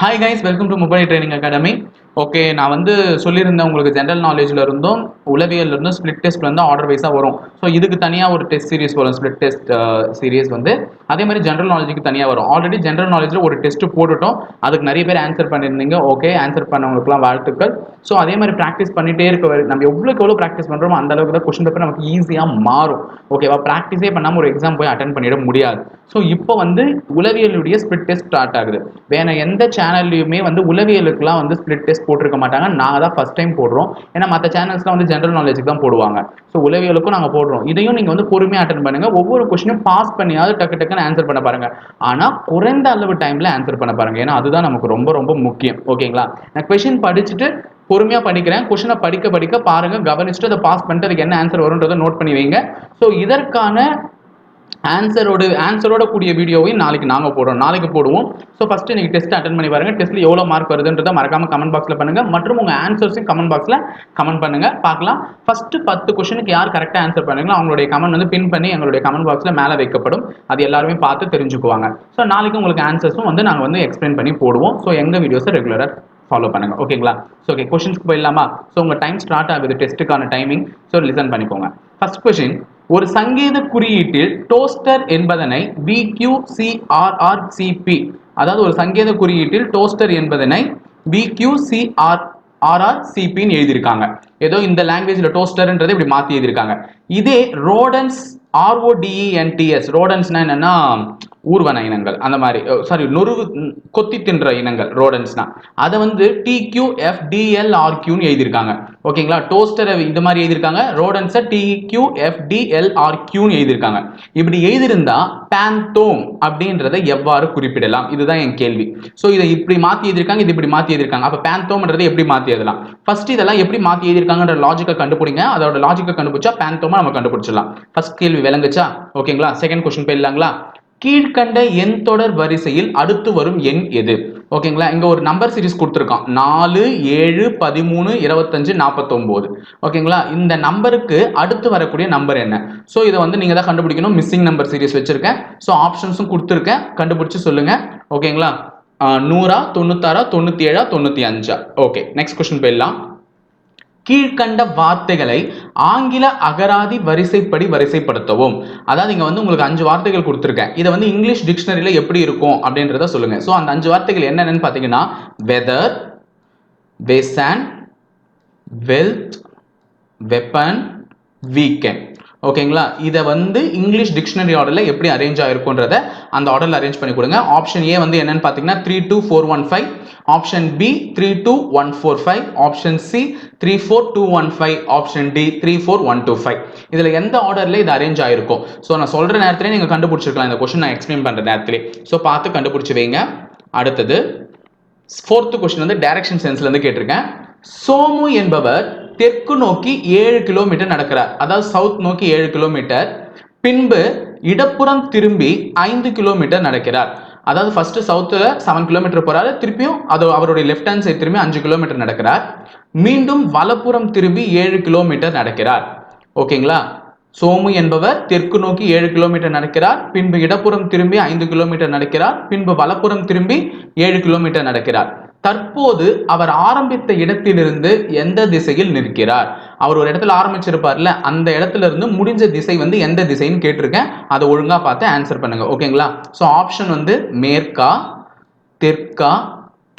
Hi guys welcome to mobile training academy okay நான் வந்து சொல்லியிருந்தேன் உங்களுக்கு ஜென்ரல் நாலேஜில் இருந்தும் உளவியல் இருந்தும் ஸ்பிளிட் டெஸ்ட் வந்து ஆர்டர் வைஸாக வரும். ஸோ இதுக்கு தனியாக ஒரு டெஸ்ட் சீரிஸ் வரும் ஸ்பிளிட் டெஸ்ட் சீரிஸ் வந்து. அதே மாதிரி ஜென்ரல் நாலேஜுக்கு தனியாக வரும். ஆல்ரெடி ஜென்ரல் நாலேஜில் ஒரு டெஸ்ட் போட்டுட்டோம். அதுக்கு நிறைய பேர் ஆன்சர் பண்ணியிருந்தீங்க. ஓகே ஆன்சர் பண்ணவங்களுக்குலாம் வாழ்த்துக்கள். ஸோ அதே மாதிரி ப்ராக்டிஸ் பண்ணிட்டே இருக்க நம்ம எவ்வளோக்கு எவ்வளோ ப்ராக்டிஸ் பண்ணுறோமோ அந்த அளவுக்கு தான் கொஸ்டின் பேப்பர் நமக்கு ஈஸியாக மாறும். ஓகேவா ப்ராக்டிஸே பண்ணாமல் ஒரு எக்ஸாம் போய் அட்டன் பண்ணிட முடியாது. ஸோ இப்போ வந்து உளவியலுடைய ஸ்பிளிட் டெஸ்ட் ஸ்டார்ட் ஆகுது. வேற எந்த சேனல்லையுமே வந்து உளவியலுக்குலாம் வந்து ஸ்பிளிட் டெஸ்ட் போட்டிருக்க மாட்டாங்க. நாங்கள் தான் ஃபஸ்ட் டைம் போடுறோம். ஏன்னா மற்ற சேனல்ஸ்லாம் வந்து ஜென்ரல் நாலேஜுக்கு தான் போடுவாங்க. ஸோ உளவியலுக்கும் நாங்கள் போடுறோம். இதையும் நீங்கள் வந்து பொறுமையாக அட்டன் பண்ணுங்கள் ஒவ்வொரு கொஸ்டினும் பாஸ் பண்ணியாவது டக்கு டக்குன்னு ஆன்சர் பண்ண பாருங்கள் ஆனால் குறைந்த அளவு டைமில் ஆன்சர் பண்ண பாருங்கள் ஏன்னா அதுதான் நமக்கு ரொம்ப ரொம்ப முக்கியம். ஓகேங்களா? நான் கொஷின் படிச்சுட்டு பொறுமையாக படிக்கிறேன். கொஷினை படிக்க படிக்க பாருங்கள் கவனிச்சுட்டு அதை பாஸ் பண்ணிட்டு அதுக்கு என்ன ஆன்சர் வரும்ன்றதை நோட் பண்ணி வைங்க. ஸோ இதற்கான ஆன்சரோட ஆன்சரோட கூடிய வீடியோவையும் நாளைக்கு நாங்கள் போடுறோம். நாளைக்கு போடுவோம். ஸோ ஃபஸ்ட்டு நீங்கள் டெஸ்ட் அட்டன் பண்ணி பாருங்க. டெஸ்ட்டில் எவ்வளோ மார்க் வருதுன்றதை மறக்காம கமெண்ட் பாக்ஸில் பண்ணுங்கள் மற்றும் உங்கள் ஆன்சர்ஸையும் கமெண்ட் பாக்ஸில் கமெண்ட் பண்ணுங்கள் பார்க்கலாம். ஃபஸ்ட்டு பத்து கொஷனுக்கு யார் கரெக்டாக ஆன்சர் பண்ணுங்களோ அவங்களுடைய கமெண்ட் வந்து பின் பண்ணி எங்களுடைய கமெண்ட் பாக்ஸில் மேலே வைக்கப்படும். அது எல்லாருமே பார்த்து தெரிஞ்சுக்குவாங்க. ஸோ நாளைக்கு உங்களுக்கு ஆன்சர்ஸும் வந்து நாங்கள் வந்து எக்ஸ்பிளைன் பண்ணி போடுவோம். ஸோ எங்கள் வீடியோஸை ரெகுலராக ஃபாலோ பண்ணுங்க. ஓகேங்களா ஸோ ஓகே கொஷின்ஸ்க்கு போயிடலாமா? ஸோ உங்கள் டைம் ஸ்டார்ட் ஆகுது. டெஸ்ட்டுக்கான டைமிங் ஸோ லிசன் பண்ணிக்கோங்க. ஃபஸ்ட் கொஷின் ஒரு சங்கீத குறியீட்டில் டோஸ்டர் என்பதனை VQCRRCP அதாவது ஒரு சங்கீத குறியீட்டில் டோஸ்டர் என்பதனை VQCR ஆர்ஆர்சிபின்னு எழுதியிருக்காங்க. ஏதோ இந்த லாங்குவேஜில் டோஸ்டர்ன்றதை இப்படி மாற்றி எழுதியிருக்காங்க. இதே ரோடன்ஸ் ஆர்ஓடிஇஎன்டிஎஸ் ரோடன்ஸ்னா என்னன்னா ஊர்வன இனங்கள். அந்த மாதிரி சாரி நொறுவு கொத்தி தின்ற இனங்கள் ரோடன்ஸ்னா அதை வந்து டிக்யூ எஃப் டிஎல் ஆர்கியூன்னு எழுதியிருக்காங்க. ஓகேங்களா? டோஸ்டரை இந்த மாதிரி எழுதியிருக்காங்க. ரோடன்ஸை டிக்யூ எஃப் டிஎல் ஆர்கியூன்னு எழுதியிருக்காங்க. இப்படி எழுதியிருந்தா பேந்தோம் அப்படின்றத எவ்வாறு குறிப்பிடலாம்? இதுதான் என் கேள்வி. ஸோ இதை இப்படி மாற்றி எழுதியிருக்காங்க இது இப்படி மாற்றி எழுதியிருக்காங்க. அப்போ பேந்தோம்ன்றதை எப்படி மாற்றி எழுதலாம்? ஃபர்ஸ்ட் இதெல்லாம் எப்படி மாற்றி எழுதியிருக்காங்கன்ற லாஜிக்கை கண்டுபிடிங்க. அதோட லாஜிக்கை கண்டுபிடிச்சா பேந்தோமா நம்ம கண்டுபிடிச்சிடலாம். ஃபர்ஸ்ட் கேள்வி விளங்குச்சா? ஓகேங்களா செகண்ட் கொஸ்டின் போயிடலாங்களா? கீழ்கண்ட எண் தொடர் வரிசையில் அடுத்து வரும் எண் எது? ஓகேங்களா இங்க ஒரு நம்பர் சீரிஸ் கொடுத்துருக்கான். நாலு ஏழு பதிமூணு இருபத்தஞ்சு நாற்பத்தொம்போது ஓகேங்களா இந்த நம்பருக்கு அடுத்து வரக்கூடிய நம்பர் என்ன? ஸோ இதை வந்து நீங்க தான் கண்டுபிடிக்கணும். மிஸ்ஸிங் நம்பர் சீரிஸ் வச்சிருக்கேன். ஸோ ஆப்ஷன்ஸும் கொடுத்துருக்கேன். கண்டுபிடிச்சு சொல்லுங்க. ஓகேங்களா நூறா தொண்ணூத்தாறா தொண்ணூத்தி ஏழா தொண்ணூத்தி அஞ்சா? ஓகே நெக்ஸ்ட் கொஸ்டின் போயிடலாம். கீழ்கண்ட வார்த்தைகளை ஆங்கில அகராதி வரிசைப்படி வரிசைப்படுத்தவும். அதாவது இங்கே வந்து உங்களுக்கு அஞ்சு வார்த்தைகள் கொடுத்துருக்கேன். இதை வந்து இங்கிலீஷ் டிக்ஷனரியில் எப்படி இருக்கும் அப்படின்றத சொல்லுங்க. ஸோ அந்த அஞ்சு வார்த்தைகள் என்னென்னு பார்த்தீங்கன்னா weather Wesson wealth weapon weekend ஓகேங்களா இதை வந்து இங்கிலீஷ் டிக்ஷனரி ஆர்டரில் எப்படி அரேஞ்ச் ஆயிருக்குன்றத அந்த ஆர்டரில் அரேஞ்ச் பண்ணி கொடுங்க. ஆப்ஷன் ஏ வந்து என்னன்னு பார்த்தீங்கன்னா three two four one five option B three two one four five option C three four two one five option D three four one two five இதில் எந்த ஆர்டரில் இது அரேஞ்ச் ஆயிருக்கும்? ஸோ நான் சொல்கிற நேரத்திலே நீங்கள் கண்டுபிடிச்சிருக்கலாம். இந்த கொஸ்டின் நான் எக்ஸ்பிளைன் பண்ணுற நேரத்திலே. ஸோ பார்த்து கண்டுபிடிச்சி வைங்க. அடுத்தது ஃபோர்த்து கொஸ்டின் வந்து டைரக்ஷன் சென்ஸ்லேருந்து கேட்டிருக்கேன். சோமு என்பவர் தெற்கு நோக்கி ஏழு கிலோமீட்டர் நடக்கிறார். அதாவது சவுத் நோக்கி ஏழு கிலோமீட்டர் பின்பு இடப்புறம் திரும்பி ஐந்து கிலோமீட்டர் நடக்கிறார். அதாவது ஃபர்ஸ்ட் சவுத்துல செவன் கிலோமீட்டர் போறாரு. திருப்பியும் அது அவருடைய லெஃப்ட் ஹேண்ட் சைடு திரும்பி அஞ்சு கிலோமீட்டர் நடக்கிறார். மீண்டும் வலப்புறம் திரும்பி ஏழு கிலோமீட்டர் நடக்கிறார். ஓகேங்களா? சோமு என்பவர் தெற்கு நோக்கி ஏழு கிலோமீட்டர் நடக்கிறார். பின்பு இடப்புறம் திரும்பி ஐந்து கிலோமீட்டர் நடக்கிறார். பின்பு வலப்புறம் திரும்பி ஏழு கிலோமீட்டர் நடக்கிறார். தற்போது அவர் ஆரம்பித்த இடத்திலிருந்து எந்த திசையில் நிற்கிறார்? அவர் ஒரு இடத்துல ஆரம்பிச்சிருப்பார்ல அந்த இடத்துல இருந்து முடிஞ்ச திசை வந்து எந்த திசைன்னு கேட்டிருக்கேன். அதை ஒழுங்கா பார்த்து ஆன்சர் பண்ணுங்க ஓகேங்களா? ஸோ ஆப்ஷன் வந்து மேற்கா தெற்கா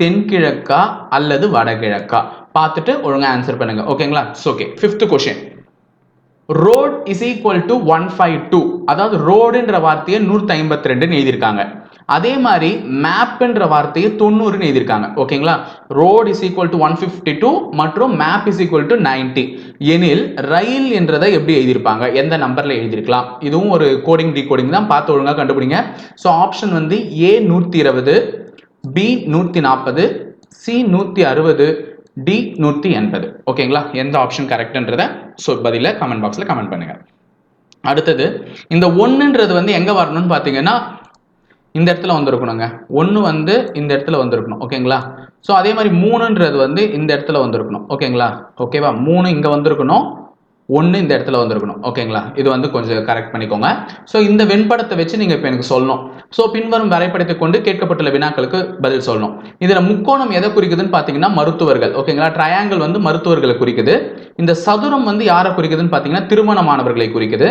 தென்கிழக்கா அல்லது வடகிழக்கா? பார்த்துட்டு ஒழுங்கா ஆன்சர் பண்ணுங்க ஓகேங்களா? Okay fifth question road is equal to one five two அதாவது ரோடுன்ற வார்த்தையை நூற்றி ஐம்பத்தி ரெண்டுன்னு எழுதியிருக்காங்க. அதே மாதிரி மேப்ன்ற வார்த்தையை தொண்ணூறுன்னு எழுதியிருக்காங்க. ஓகேங்களா? Road is equal to one fifty two மற்றும் map is equal to ninety எனில் ரயில் என்றதை எப்படி எழுதியிருப்பாங்க? எந்த நம்பர்ல எழுதியிருக்கலாம்? இதுவும் ஒரு கோடிங் டிகோடிங் தான். பார்த்து ஒழுங்காக கண்டுபிடிங்க. ஸோ ஆப்ஷன் வந்து ஏ நூற்றி இருபது பி நூற்றி நாற்பது சி நூற்றி அறுபது டி நூற்றி எண்பது. ஓகேங்களா? எந்த ஆப்ஷன் கரெக்டுன்றதை ஸோ பதில கமெண்ட் பாக்ஸில் கமெண்ட் பண்ணுங்க. அடுத்தது இந்த ஒன்றுன்றது வந்து எங்கே வரணும்னு பார்த்தீங்கன்னா இந்த இடத்துல வந்திருக்கணுங்க. ஒன்று வந்து இந்த இடத்துல வந்திருக்கணும். ஓகேங்களா? ஸோ அதே மாதிரி மூணுன்றது வந்து இந்த இடத்துல வந்திருக்கணும். ஓகேங்களா? ஓகேவா மூணு இங்கே வந்திருக்கணும். ஒன்று இந்த இடத்துல வந்திருக்கணும். ஓகேங்களா? இது வந்து கொஞ்சம் கரெக்ட் பண்ணிக்கோங்க. ஸோ இந்த வெண்படத்தை வச்சு நீங்கள் இப்போ எனக்கு சொல்லணும். ஸோ பின்வரும் வரைபடத்தை கொண்டு கேட்கப்பட்டுள்ள வினாக்களுக்கு பதில் சொல்லணும். இதில் முக்கோணம் எதை குறிக்குதுன்னு பார்த்தீங்கன்னா மருத்துவர்கள். ஓகேங்களா? ட்ரையாங்கிள் வந்து மருத்துவர்களை குறிக்குது. இந்த சதுரம் வந்து யாரை குறிக்குதுன்னு பார்த்தீங்கன்னா திருமணமானவர்களை குறிக்குது.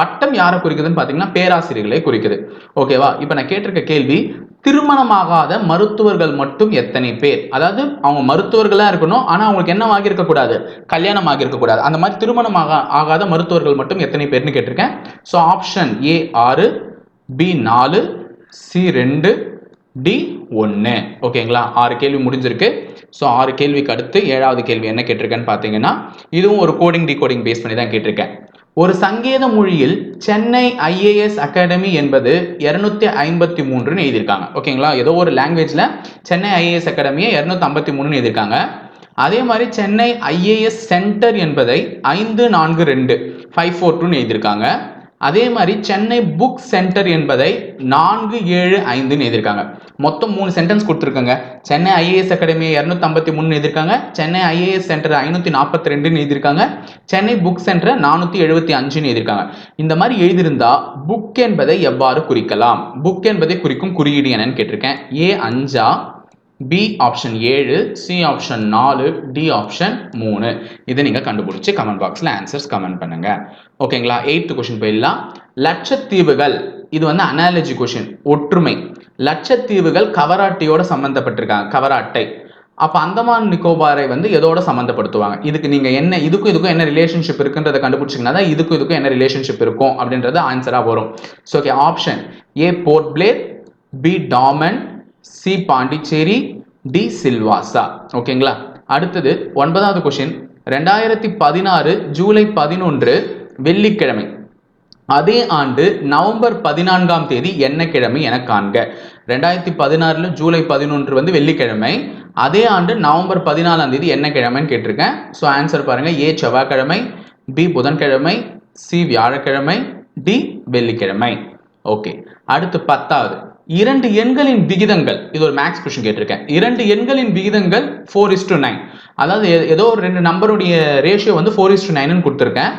வட்டம் யாரை குறிக்குதுன்னு பார்த்தீங்கன்னா பேராசிரியர்களை குறிக்குது. ஓகேவா? இப்போ நான் கேட்டிருக்க கேள்வி திருமணமாகாத மருத்துவர்கள் மட்டும் எத்தனை பேர்? அதாவது அவங்க மருத்துவர்களாக இருக்கணும் ஆனால் அவங்களுக்கு என்ன ஆகியிருக்க கூடாது கல்யாணம் ஆகியிருக்க கூடாது அந்த மாதிரி திருமணமாக ஆகாத மருத்துவர்கள் மட்டும் எத்தனை பேர்னு கேட்டிருக்கேன். ஸோ ஆப்ஷன் ஏ ஆறு பி நாலு சி ரெண்டு டி ஒன்று ஓகேங்களா? ஆறு கேள்வி முடிஞ்சிருக்கு. ஸோ ஆறு கேள்விக்கு அடுத்து ஏழாவது கேள்வி என்ன கேட்டிருக்கேன்னு பார்த்தீங்கன்னா இதுவும் ஒரு கோடிங் டிகோடிங் பேஸ் பண்ணி தான் கேட்டிருக்கேன். ஒரு சங்கேத மொழியில் சென்னை ஐஏஎஸ் அகாடமி என்பது இரநூத்தி ஐம்பத்தி மூன்றுன்னு எழுதியிருக்காங்க. ஓகேங்களா? ஏதோ ஒரு லாங்குவேஜில் சென்னை ஐஏஎஸ் அகாடமியை இரநூத்தி ஐம்பத்தி மூணுன்னு எழுதியிருக்காங்க. அதே மாதிரி சென்னை ஐஏஎஸ் சென்டர் என்பதை ஐந்து நான்கு ரெண்டு ஃபைவ் ஃபோர் டூன்னு எழுதியிருக்காங்க. அதே மாதிரி சென்னை புக் சென்டர் என்பதை நான்கு ஏழு ஐந்துன்னு எழுதியிருக்காங்க. மொத்தம் மூணு சென்டென்ஸ் கொடுத்துருக்காங்க. சென்னை ஐஏஎஸ் அகாடமியை இரநூத்தி ஐம்பத்தி மூணு எழுதியிருக்காங்க. சென்னை ஐஏஎஸ் சென்டர் ஐநூற்றி நாற்பத்தி ரெண்டுன்னு எழுதியிருக்காங்க. சென்னை புக் சென்டரை நானூற்றி எழுபத்தி அஞ்சுன்னு எழுதியிருக்காங்க. இந்த மாதிரி எழுதியிருந்தா புக் என்பதை எவ்வாறு குறிக்கலாம்? புக் என்பதை குறிக்கும் குறியீடு என்னன்னு கேட்டிருக்கேன். ஏ அஞ்சா பி ஆப்ஷன் ஏழு சி ஆப்ஷன் நாலு டி ஆப்ஷன் மூணு. இதை நீங்கள் கண்டுபிடிச்சி கமெண்ட் பாக்ஸில் ஆன்சர்ஸ் கமெண்ட் பண்ணுங்க. ஓகேங்களா எயித்து கொஷின் போயிடலாம். லட்சத்தீவுகள் இது வந்து அனாலஜி கொஷின் ஒற்றுமை. லட்சத்தீவுகள் கவராட்டியோட சம்மந்தப்பட்டிருக்காங்க கவராட்டை. அப்போ அந்தமான் நிக்கோபாரை வந்து எதோட சம்மந்தப்படுத்துவாங்க இதுக்கு நீங்கள் என்ன இதுக்கும் இதுக்கும் என்ன ரிலேஷன்ஷிப் இருக்குன்றதை கண்டுபிடிச்சிங்கன்னா தான் இதுக்கும் இதுக்கும் என்ன ரிலேஷன்ஷிப் இருக்கும் அப்படின்றது ஆன்சராக வரும். So okay option A Port Blair B Daman C Pondicherry D Silvassa. ஓகேங்களா? அடுத்தது ஒன்பதாவது கொஷின் ரெண்டாயிரத்தி பதினாறு ஜூலை பதினொன்று வெள்ளிக்கிழமை. அதே ஆண்டு நவம்பர் பதினான்காம் தேதி என்ன கிழமை என காண்க. ரெண்டாயிரத்தி பதினாறுல ஜூலை பதினொன்று வந்து வெள்ளிக்கிழமை. அதே ஆண்டு நவம்பர் பதினாலாம் தேதி என்ன கிழமைன்னு கேட்டிருக்கேன். ஸோ ஆன்சர் பாருங்க. ஏ செவ்வாய்க்கிழமை பி புதன்கிழமை சி வியாழக்கிழமை டி வெள்ளிக்கிழமை. ஓகே அடுத்து பத்தாவது. இரண்டு எண்களின் விகிதங்கள் இது ஒரு மேக்ஸ் கொஸ்டின் கேட்டிருக்கேன். இரண்டு எண்களின் விகிதங்கள் ஃபோர் இஸ் டு நைன் அதாவது ஏதோ ஒரு ரெண்டு நம்பருடைய ரேஷியோ வந்து ஃபோர் இஸ் டு நைன் கொடுத்துருக்கேன்.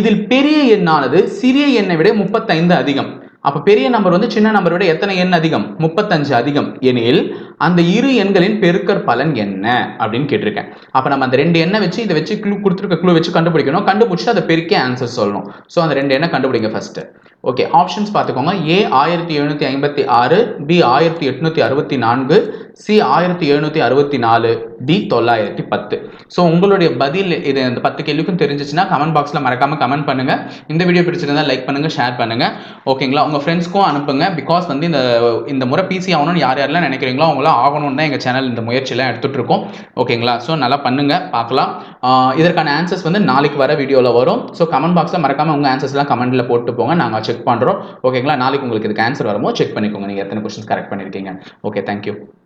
இதில் பெரிய எண்ணானது சிறிய எண்ணை விட முப்பத்தைந்து அதிகம். அப்ப பெரிய நம்பர் வந்து சின்ன நம்பரை விட எத்தனை எண் அதிகம்? முப்பத்தஞ்சு அதிகம். எனில் அந்த இரு எண்களின் பெருக்கற் பலன் என்ன? அப்படின்னு கேட்டிருக்கேன். அப்ப நம்ம அந்த ரெண்டு எண்ணை வச்சு இதை வச்சு க்ளூ கொடுத்துருக்க க்ளூ வச்சு கண்டுபிடிக்கணும். கண்டுபிடிச்சு அதை பெருக்கே ஆன்சர் சொல்லணும். ஸோ அந்த ரெண்டு எண்ணை கண்டுபிடிங்க ஃபர்ஸ்ட்டு ஓகே ஆப்ஷன்ஸ் பார்த்துக்கோங்க. ஏ ஆயிரத்தி எழுநூற்றி ஐம்பத்தி ஆறு பி ஆயிரத்தி எட்நூற்றி அறுபத்தி நான்கு சி ஆயிரத்தி எழுநூற்றி அறுபத்தி நாலு டி தொள்ளாயிரத்தி பத்து. ஸோ உங்களுடைய பதில் இது இந்த பத்து கேள்விக்கும் தெரிஞ்சிச்சுன்னா கமெண்ட் பாக்ஸில் மறக்காமல் கமெண்ட் பண்ணுங்கள் இந்த வீடியோ பிடிச்சிருந்தா லைக் பண்ணுங்கள் ஷேர் பண்ணுங்கள் ஓகேங்களா உங்கள் ஃப்ரெண்ட்ஸ்க்கும் அனுப்புங்க. பிகாஸ் வந்து இந்த இந்த முறை பிசி ஆகணும்னு யார் யாரெல்லாம் நினைக்கிறீங்களோ அவங்களாம் ஆகணும்னு தான் எங்கள் சேனல் இந்த முயற்சியெல்லாம் எடுத்துட்டு இருக்கோம். ஓகேங்களா ஸோ நல்லா பண்ணுங்கள் பார்க்கலாம். இதற்கான ஆன்சர்ஸ் வந்து நாளைக்கு வர வீடியோவில் வரும். ஸோ கமெண்ட் பாக்ஸில் மறக்காமல் உங்கள் ஆன்சர்ஸ்லாம் கமெண்ட்டில் போட்டு போங்க நாங்கள் செக் பண்ணுறோம் ஓகேங்களா நாளைக்கு உங்களுக்கு இதுக்கு ஆன்சர் வரும்போது செக் பண்ணிக்கோங்க. நீங்கள் எத்தனை கொஸ்டின்ஸ் கரெக்ட் பண்ணியிருக்கீங்க ஓகே தேங்க்யூ